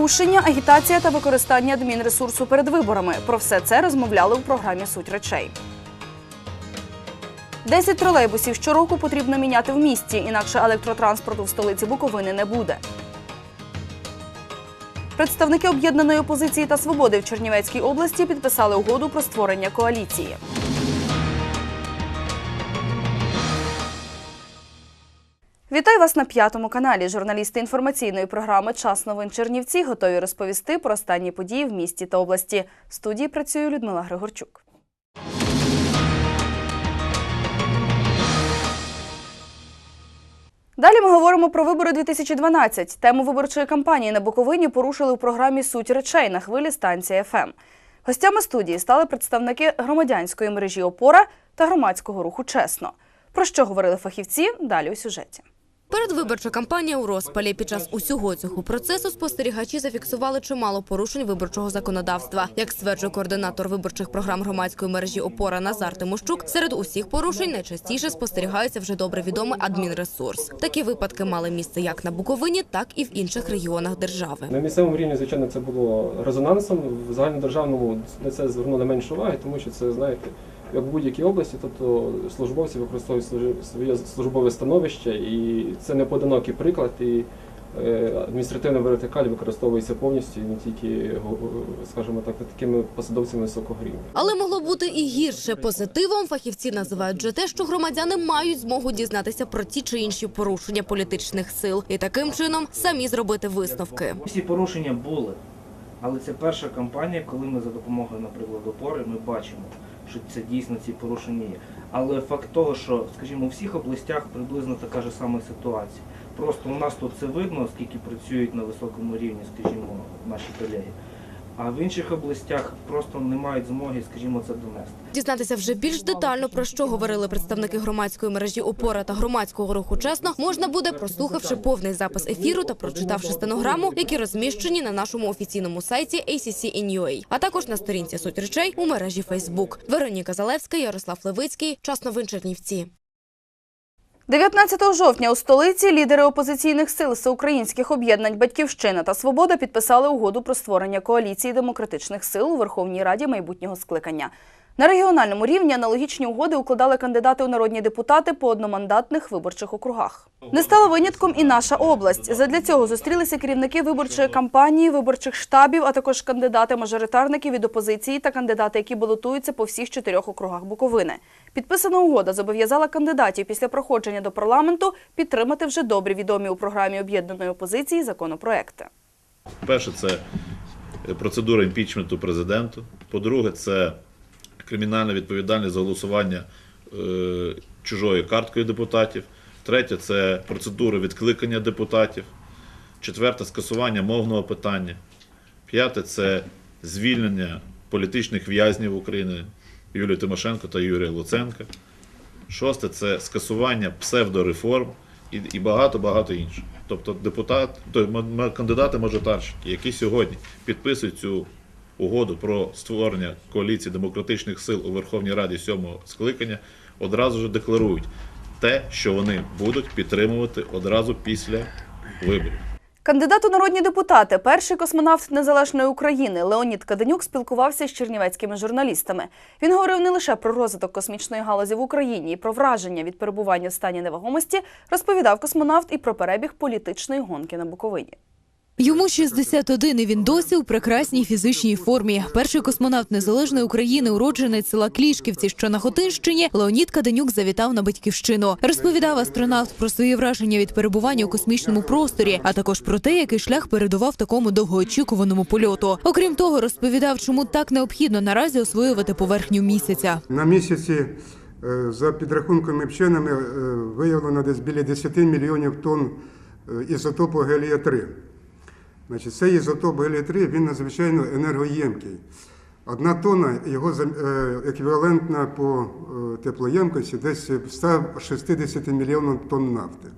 Порушення, агітація та використання адмінресурсу перед виборами. Про все це розмовляли у програмі Суть речей. 10 тролейбусів щороку потрібно міняти в місті, інакше електротранспорту в столиці Буковини не буде. Представники об'єднаної опозиції та свободи в Чернівецькій області підписали угоду про створення коаліції. Вітаю вас на п'ятому каналі. Журналісти інформаційної програми Час новин Чернівці готові розповісти про останні події в місті та області. В студії працює Людмила Григорчук. Далі ми говоримо про вибори 2012. Тему виборчої кампанії на Буковині порушили у програмі Суть речей на хвилі станції ФМ. Гостями студії стали представники громадянської мережі Опора та громадського руху Чесно. Про що говорили фахівці? Далі у сюжеті. Передвиборча кампанія у розпалі. Під час усього цього процесу спостерігачі зафіксували чимало порушень виборчого законодавства. Як стверджує координатор виборчих програм громадської мережі «Опора» Назар Тимощук, серед усіх порушень найчастіше спостерігається вже добре відомий адмінресурс. Такі випадки мали місце як на Буковині, так і в інших регіонах держави. На місцевому рівні, звичайно, це було резонансом. В загальнодержавному на це звернули менше уваги, тому що це, знаєте, як в будь-якій області, тобто службовці використовують своє службове становище, і це не поодинокий приклад. І е, адміністративна вертикаль використовується повністю і не тільки, скажімо так, такими посадовцями високого рівня. Але могло бути і гірше. Позитивом фахівці називають вже те, що громадяни мають змогу дізнатися про ті чи інші порушення політичних сил і таким чином самі зробити висновки. Всі порушення були, але це перша кампанія, коли ми за допомогою, наприклад, опори, ми бачимо, що це дійсно ці порушення є. Але факт того, що, скажімо, у всіх областях приблизно така ж сама ситуація. Просто у нас тут це видно, оскільки працюють на високому рівні, скажімо, наші колеги. А в інших областях просто не мають змоги, скажімо, це донести. Дізнатися вже більш детально про що говорили представники громадської мережі опора та громадського руху чесно можна буде, прослухавши повний запис ефіру та прочитавши стенограму, які розміщені на нашому офіційному сайті ACC.in.ua, а також на сторінці суть речей у мережі Facebook. Вероніка Залевська, Ярослав Левицький, час новин Чернівці. 19 жовтня у столиці лідери опозиційних сил всеукраїнських об'єднань Батьківщина та Свобода підписали угоду про створення коаліції демократичних сил у Верховній Раді майбутнього скликання. На регіональному рівні аналогічні угоди укладали кандидати у народні депутати по одномандатних виборчих округах. Не стала винятком і наша область. Задля цього зустрілися керівники виборчої кампанії, виборчих штабів, а також кандидати-мажоритарники від опозиції та кандидати, які балотуються по всіх чотирьох округах Буковини. Підписана угода зобов'язала кандидатів після проходження до парламенту підтримати вже добре відомі у програмі об'єднаної опозиції законопроекти. Перше, це процедура імпічменту президенту. По-друге, це кримінальна відповідальність за голосування е, чужою карткою депутатів. Третє це процедура відкликання депутатів. Четверте скасування мовного питання. П'яте це звільнення політичних в'язнів України Юлії Тимошенко та Юрія Луценка. Шосте це скасування псевдореформ і, багато-багато інших. Тобто депутат, кандидати-мажоритарщики, які сьогодні підписують цю угоду про створення коаліції демократичних сил у Верховній Раді сьомого скликання, одразу ж декларують те, що вони будуть підтримувати одразу після виборів. Кандидат у народні депутати, перший космонавт незалежної України Леонід Каденюк спілкувався з чернівецькими журналістами. Він говорив не лише про розвиток космічної галузі в Україні і про враження від перебування в стані невагомості, розповідав космонавт і про перебіг політичної гонки на Буковині. Йому 61, і він досі у прекрасній фізичній формі. Перший космонавт незалежної України, уродженець села Клішківці, що на Хотинщині, Леонід Каденюк завітав на батьківщину. Розповідав астронавт про свої враження від перебування у космічному просторі, а також про те, який шлях передував такому довгоочікуваному польоту. Окрім того, розповідав, чому так необхідно наразі освоювати поверхню місяця. На місяці, е, за підрахунками вченими, е, виявлено десь біля 10 мільйонів тонн е, ізотопу гелія-3. Значить, цей ізотоп гелія-3 він надзвичайно енергоємкий. Одна тонна його е, еквівалентна по е, теплоємкості десь 160 мільйонів тонн нафти.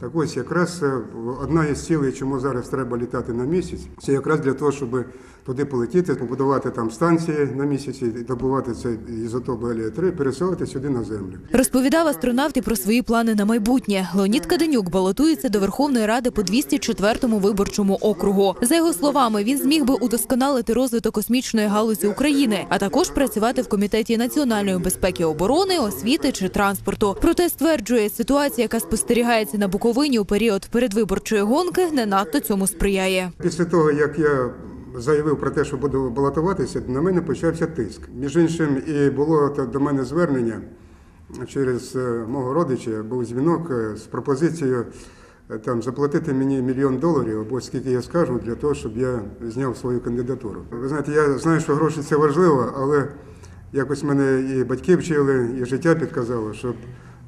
Так ось якраз е, одна із цілей, чому зараз треба літати на місяць, це якраз для того, щоб туди полетіти, побудувати там станції на місяці, добувати цей ізотоп гелія-3, пересилати сюди на землю. Розповідав астронавт і про свої плани на майбутнє. Леонід Каденюк балотується до Верховної Ради по 204-му виборчому округу. За його словами, він зміг би удосконалити розвиток космічної галузі України, а також працювати в комітеті національної безпеки, оборони, освіти чи транспорту. Проте стверджує, ситуація, яка спостерігається на Буковині у період передвиборчої гонки, не надто цьому сприяє. Після того, як я заявив про те, що буду балотуватися, на мене почався тиск. Між іншим, і було до мене звернення через е, мого родича, був дзвінок е, з пропозицією е, там заплатити мені мільйон доларів або скільки я скажу, для того, щоб я зняв свою кандидатуру. Ви знаєте, я знаю, що гроші це важливо, але якось мене і батьки вчили, і життя підказало, щоб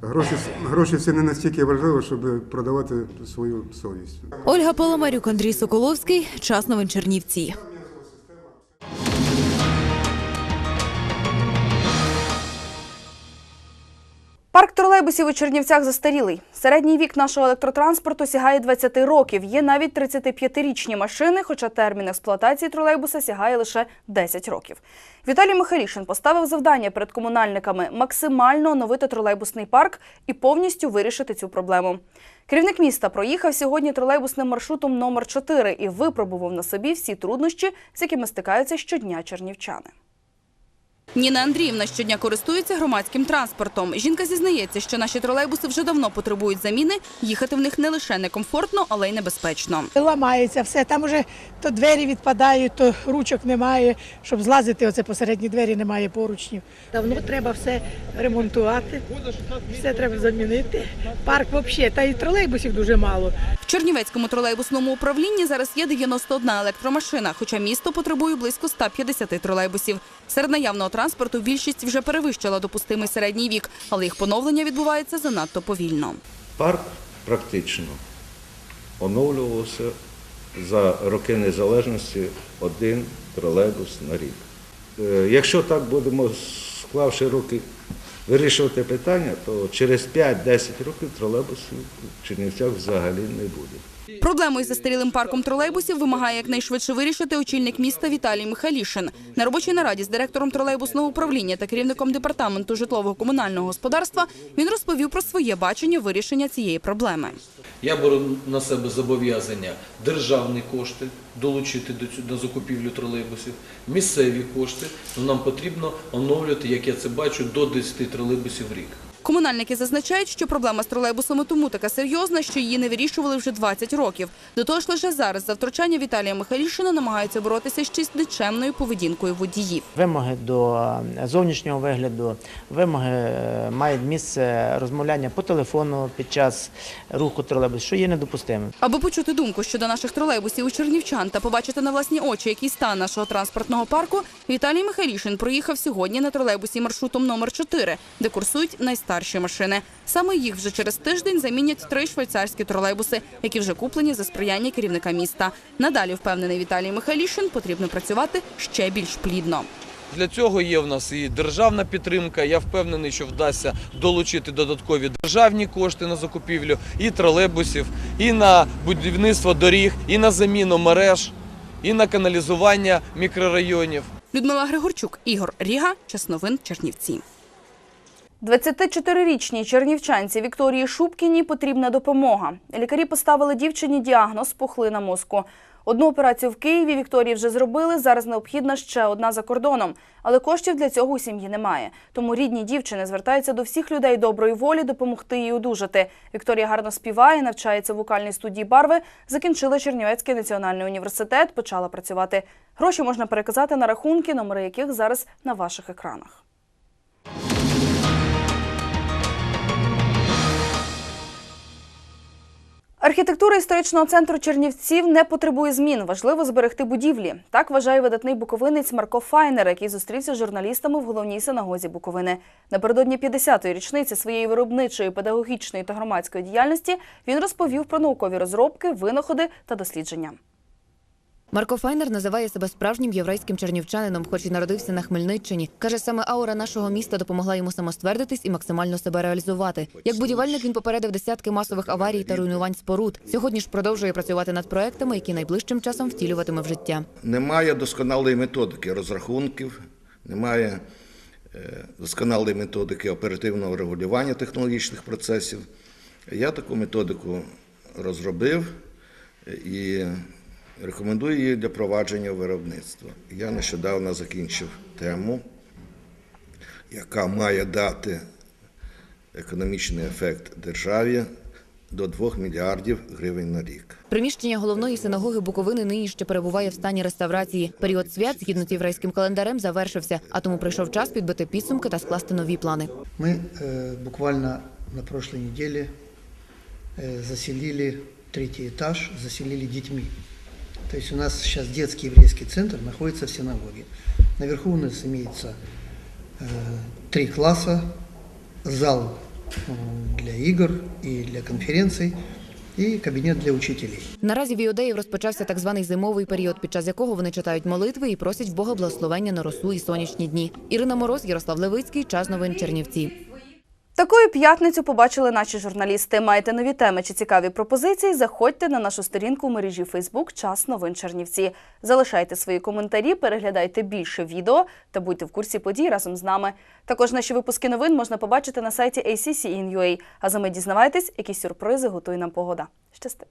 гроші, гроші це не настільки важливо, щоб продавати свою совість. Ольга Паламарюк, Андрій Соколовський. Час новин Чернівці. Тролейбусів у Чернівцях застарілий. Середній вік нашого електротранспорту сягає 20 років. Є навіть 35-річні машини, хоча термін експлуатації тролейбуса сягає лише 10 років. Віталій Михайлішин поставив завдання перед комунальниками максимально оновити тролейбусний парк і повністю вирішити цю проблему. Керівник міста проїхав сьогодні тролейбусним маршрутом номер 4 і випробував на собі всі труднощі, з якими стикаються щодня чернівчани. Ніна Андріївна щодня користується громадським транспортом. Жінка зізнається, що наші тролейбуси вже давно потребують заміни. Їхати в них не лише некомфортно, але й небезпечно. Ламається все. Там уже то двері відпадають, то ручок немає. Щоб злазити, оце посередні двері немає поручнів. Давно треба все ремонтувати, все треба замінити. Парк взагалі, та і тролейбусів дуже мало. В Чернівецькому тролейбусному управлінні зараз є 91 електромашина, хоча місто потребує близько 150 тролейбусів. Серед наявного транспорту більшість вже перевищила допустимий середній вік, але їх поновлення відбувається занадто повільно. Парк практично оновлювався за роки незалежності один тролейбус на рік. Е, Якщо так будемо, склавши руки, вирішувати питання, то через 5-10 років тролейбусів в Чернівцях взагалі не буде. Проблему із застарілим парком тролейбусів вимагає якнайшвидше вирішити очільник міста Віталій Михайлішин. На робочій нараді з директором тролейбусного управління та керівником департаменту житлово-комунального господарства він розповів про своє бачення вирішення цієї проблеми. Я беру на себе зобов'язання державні кошти долучити до до закупівлю тролейбусів, місцеві кошти. Нам потрібно оновлювати, як я це бачу, до 10 тролейбусів в рік. Комунальники зазначають, що проблема з тролейбусами тому така серйозна, що її не вирішували вже 20 років. До того ж, лише зараз за втручання Віталія Михайлішина намагаються боротися з нечемною поведінкою водіїв. Вимоги до е, зовнішнього вигляду, вимоги е, мають місце розмовляння по телефону під час руху тролейбусу, що є недопустимим. Аби почути думку щодо наших тролейбусів у чернівчан та побачити на власні очі, який стан нашого транспортного парку, Віталій Михайлішин проїхав сьогодні на тролейбусі маршрутом номер 4, де курсують найстарші машини. Саме їх вже через тиждень замінять три швейцарські тролейбуси, які вже куплені за сприяння керівника міста. Надалі впевнений Віталій Михайлішин, потрібно працювати ще більш плідно. Для цього є в нас і державна підтримка. Я впевнений, що вдасться долучити додаткові державні кошти на закупівлю і тролейбусів, і на будівництво доріг, і на заміну мереж, і на каналізування мікрорайонів. Людмила Григорчук, Ігор Ріга, час новин Чернівці. 24-річній чернівчанці Вікторії Шубкіній потрібна допомога. Лікарі поставили дівчині діагноз пухлина мозку. Одну операцію в Києві Вікторії вже зробили. Зараз необхідна ще одна за кордоном. Але коштів для цього у сім'ї немає. Тому рідні дівчини звертаються до всіх людей доброї волі допомогти їй одужати. Вікторія гарно співає, навчається в вокальній студії барви, закінчила Чернівецький національний університет, почала працювати. Гроші можна переказати на рахунки, номери яких зараз на ваших екранах. Архітектура історичного центру Чернівців не потребує змін. Важливо зберегти будівлі. Так вважає видатний буковинець Марко Файнер, який зустрівся з журналістами в головній синагозі Буковини. Напередодні 50-ї річниці своєї виробничої, педагогічної та громадської діяльності він розповів про наукові розробки, винаходи та дослідження. Марко Файнер називає себе справжнім єврейським чернівчанином, хоч і народився на Хмельниччині. Каже, саме аура нашого міста допомогла йому самоствердитись і максимально себе реалізувати. Як будівельник він попередив десятки масових аварій та руйнувань споруд. Сьогодні ж продовжує працювати над проектами, які найближчим часом втілюватиме в життя. Немає досконалої методики розрахунків, немає е, досконалої методики оперативного регулювання технологічних процесів. Я таку методику розробив е, і рекомендую її для провадження виробництва. Я нещодавно закінчив тему, яка має дати економічний ефект державі до 2 мільярдів гривень на рік. Приміщення головної синагоги Буковини нині ще перебуває в стані реставрації. Період свят згідно з єврейським календарем завершився, а тому прийшов час підбити підсумки та скласти нові плани. Мы э, буквально на прошлой неделе э, заселили третий этаж, заселили детьми. То есть у нас сейчас детский еврейский центр находится в синагоге. Наверху у нас имеется э, три класса, зал э, для игр и для конференций и кабинет для учителей. Наразі в іудеїв розпочався так званий зимовий період, під час якого вони читають молитви і просять в Бога благословення на росу і сонячні дні. Ірина Мороз, Ярослав Левицький, час новин Чернівці. Такою п'ятницю побачили наші журналісти. Маєте нові теми чи цікаві пропозиції? Заходьте на нашу сторінку в мережі Фейсбук Час новин Чернівці. Залишайте свої коментарі, переглядайте більше відео та будьте в курсі подій разом з нами. Також наші випуски новин можна побачити на сайті ACCN.ua. А за ми дізнавайтесь, які сюрпризи готує нам погода. Щасти!